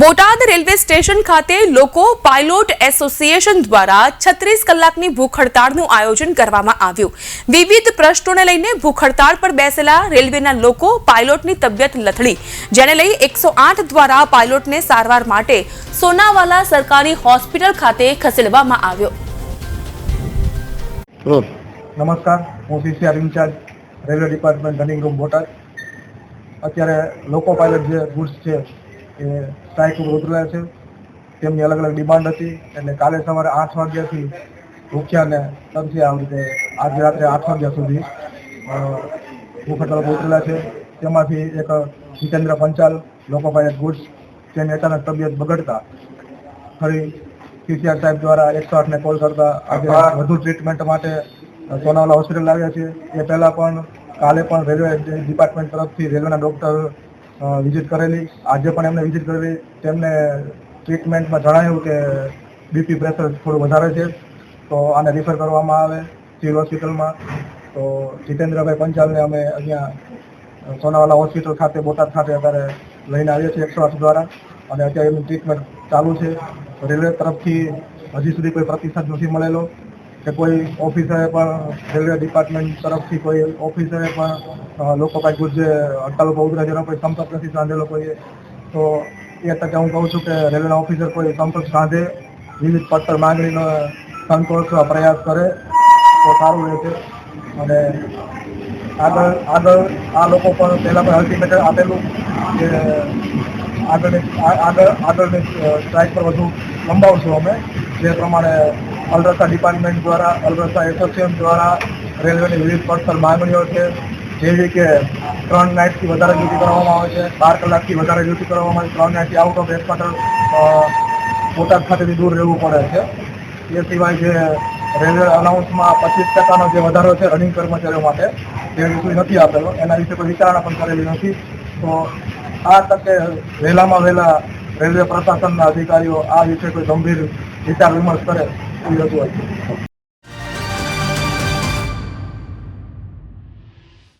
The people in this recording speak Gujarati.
બોટાદ રેલવે સ્ટેશન ખાતે લોકો પાયલોટ એસોસિએશન દ્વારા છત્રીસ કલાકની ભૂખ હડતાળનું આયોજન કરવામાં આવ્યું. વિવિધ પ્રશ્નોને લઈને ભૂખ હડતાળ પર બેસેલા રેલવેના લોકો પાયલોટની તબિયત લથડી જેને લઈ એકસો દ્વારા પાયલોટને સારવાર માટે સોનાવાલા સરકારી હોસ્પિટલ ખાતે ખસેડવામાં આવ્યો. નમસ્કાર હું CCR incharge railway department running room Botad. અત્યારે લોકો પાયલટ જે ગુડ્સ છે એ સ્ટ્રાઇક ઉપર ઉતરેલા છે. તેમની અલગ અલગ ડિમાન્ડ હતી એટલે કાલે સવારે આઠ વાગ્યાથી ભૂખ્યા ને તરસ્યા આવી રીતે આજે રાત્રે આઠ વાગ્યા સુધી ભૂખ પર ઉતરેલા છે. તેમાંથી એક જીતેન્દ્ર પંચાલ લોકો પાસે ગુડ્સ તેની અચાનક તબિયત બગડતા ફરી પીસીઆર સાહેબ દ્વારા એકસો આઠને કોલ કરતા આજે વધુ ટ્રીટમેન્ટ માટે સોનાવાલા હોસ્પિટલ આવ્યા છે. એ પહેલાં પણ કાલે પણ રેલવે ડિપાર્ટમેન્ટ તરફથી રેલવેના ડૉક્ટર વિઝિટ કરેલી. આજે પણ એમને વિઝિટ કરેલી. તેમને ટ્રીટમેન્ટમાં જણાયું કે બીપી પ્રેશર થોડું વધારે છે, તો આને રિફર કરવામાં આવે સિવિલ હોસ્પિટલમાં. તો જીતેન્દ્રભાઈ પંચાલને અમે અહીંયા સોનાવાલા હોસ્પિટલ ખાતે, બોટાદ ખાતે અત્યારે લઈને આવીએ છીએ એકસો આઠ દ્વારા. અને અત્યારે એમની ટ્રીટમેન્ટ ચાલુ છે. રેલવે તરફથી હજી સુધી કોઈ પ્રતિસાદ નથી મળેલો. કે કોઈ ઓફિસરે પણ રેલવે ડિપાર્ટમેન્ટ તરફથી કોઈ ઓફિસરે પણ લોકો કાંઈ ગુજરે હડતાલ ઉપર ઉતરે એનો કોઈ સંપર્ક નથી સાંધેલો કોઈએ. તો એ તકે હું કહું છું કે રેલવેના ઓફિસર કોઈ સંપર્ક સાંધે, વિવિધ પડતર માંગણીનો સંતોષવા પ્રયાસ કરે તો સારું રહેશે અને આગળ આગળ આ લોકો પણ પહેલાં પણ અલ્ટિમેટ આપેલું કે આગળ આગળ, આગળની સ્ટ્રાઇક પર વધુ લંબાવશું અમે. જે પ્રમાણે અલરસા ડિપાર્ટમેન્ટ દ્વારા, અલરસા એસોસિએશન દ્વારા રેલવેની વિવિધ પડતર માંગણીઓ છે, જેવી કે ત્રણ નાઇટથી વધારે ડ્યુટી કરવામાં આવે છે, બાર કલાકથી વધારે ડ્યુટી કરવામાં આવે છે, ત્રણ નાઇટથી આઉટ ઓફ હેડક્વાર્ટર બોટાદ ખાતેથી દૂર રહેવું પડે છે. એ સિવાય જે રેલવે અનાઉન્સમાં પચીસ ટકાનો જે વધારો છે રનિંગ કર્મચારીઓ માટે તે વિષય નથી આપેલો. એના વિશે કોઈ વિચારણા પણ કરેલી નથી. તો આ તકે વહેલામાં વહેલા રેલવે પ્રશાસનના અધિકારીઓ આ વિશે કોઈ ગંભીર વિચાર વિમર્શ કરે আমরা দোয়া করি